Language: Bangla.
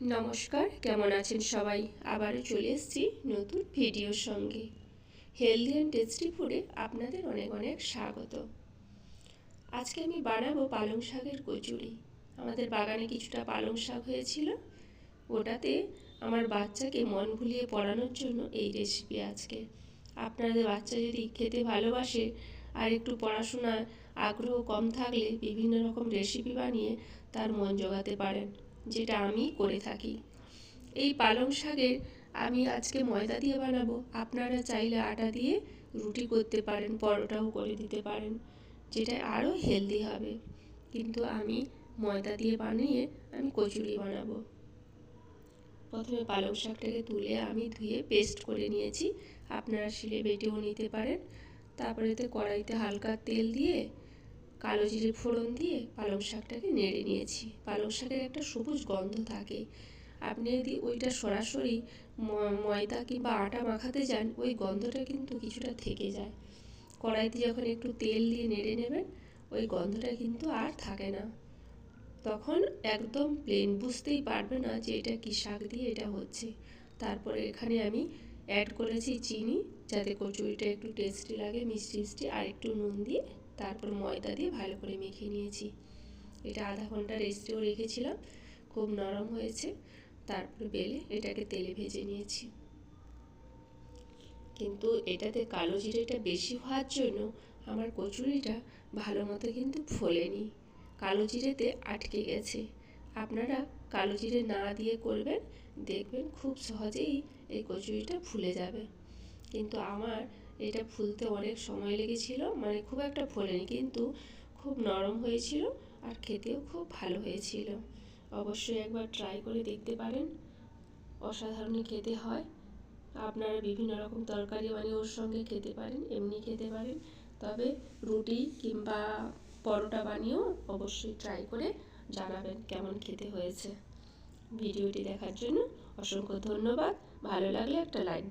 নমস্কার, কেমন আছেন সবাই? আবারও চলে এসেছি নতুন ভিডিওর সঙ্গে। হেলদি অ্যান্ড টেস্টি ফুডে আপনাদের অনেক অনেক স্বাগত। আজকে আমি বানাবো পালং শাকের কচুরি। আমাদের বাগানে কিছুটা পালং শাক হয়েছিল। ওটাতে আমার বাচ্চাকে মন ভুলিয়ে পড়ানোর জন্য এই রেসিপি আজকে। আপনাদের বাচ্চা যদি খেতে ভালোবাসে আর একটু পড়াশোনায় আগ্রহ কম থাকলে বিভিন্ন রকম রেসিপি বানিয়ে তার মন জোগাতে পারেন। যেটা আমি করে থাকি। এই পালং শাকের আমি আজকে ময়দা দিয়ে বানাবো। আপনারা চাইলে আটা দিয়ে রুটি করতে পারেন, পরোটাও করে দিতে পারেন, যেটা আরও হেলদি হবে। কিন্তু আমি ময়দা দিয়ে বানিয়ে আমি কচুরি বানাবো। প্রথমে পালং শাকটাকে তুলে আমি ধুয়ে পেস্ট করে নিয়েছি। আপনারা শিলে বেটেও নিতে পারেন। তারপরে এতে কড়াইতে হালকা তেল দিয়ে কালো জিরে ফোড়ন দিয়ে পালং শাকটাকে নেড়ে নিয়েছি। পালং শাকের একটা সবুজ গন্ধ থাকে। আপনি যদি ওইটা সরাসরি ময়দা কিংবা আটা মাখাতে যান, ওই গন্ধটা কিন্তু কিছুটা থেকে যায়। কড়াইতে যখন একটু তেল দিয়ে নেড়ে নেবেন, ওই গন্ধটা কিন্তু আর থাকে না। তখন একদম প্লেন বুঝতেই পারবে না যে এটা কী শাক দিয়ে এটা হচ্ছে। তারপরে এখানে আমি অ্যাড করেছি চিনি, যাতে কচুরিটা একটু টেস্টি লাগে, মিষ্টি মিষ্টি, আর একটু নুন দিয়ে তারপর ময়দা দিয়ে ভালো করে মেখে নিয়েছি। এটা আধা ঘণ্টা রেস্টেও রেখেছিলাম, খুব নরম হয়েছে। তারপর বেলে এটাকে তেলে ভেজে নিয়েছি। কিন্তু এটাতে কালো জিরেটা বেশি হওয়ার জন্য আমার কচুরিটা ভালো মতো কিন্তু ফোলেনি। কালো জিরেতে আটকে গেছে। আপনারা কালো জিরে না দিয়ে করবেন, দেখবেন খুব সহজেই এই কচুরিটা ফুলে যাবে। কিন্তু আমার এটা ফুলতে অনেক সময় লেগেছিল মানে খুব একটা ফোলেনি, কিন্তু খুব নরম হয়েছিল আর খেতেও খুব ভালো হয়েছিল। অবশ্যই একবার ট্রাই করে দেখতে পারেন অসাধারণ খেতে হয়। আপনারা বিভিন্ন রকম তরকারি মানে ওর সঙ্গে খেতে পারেন, এমনি খেতে পারেন, তবে রুটি কিংবা পরোটা বানিয়েও অবশ্যই ট্রাই করে জানাবেন কেমন খেতে হয়েছে। ভিডিওটি দেখার জন্য অসংখ্য ধন্যবাদ, ভালো লাগলে একটা লাইক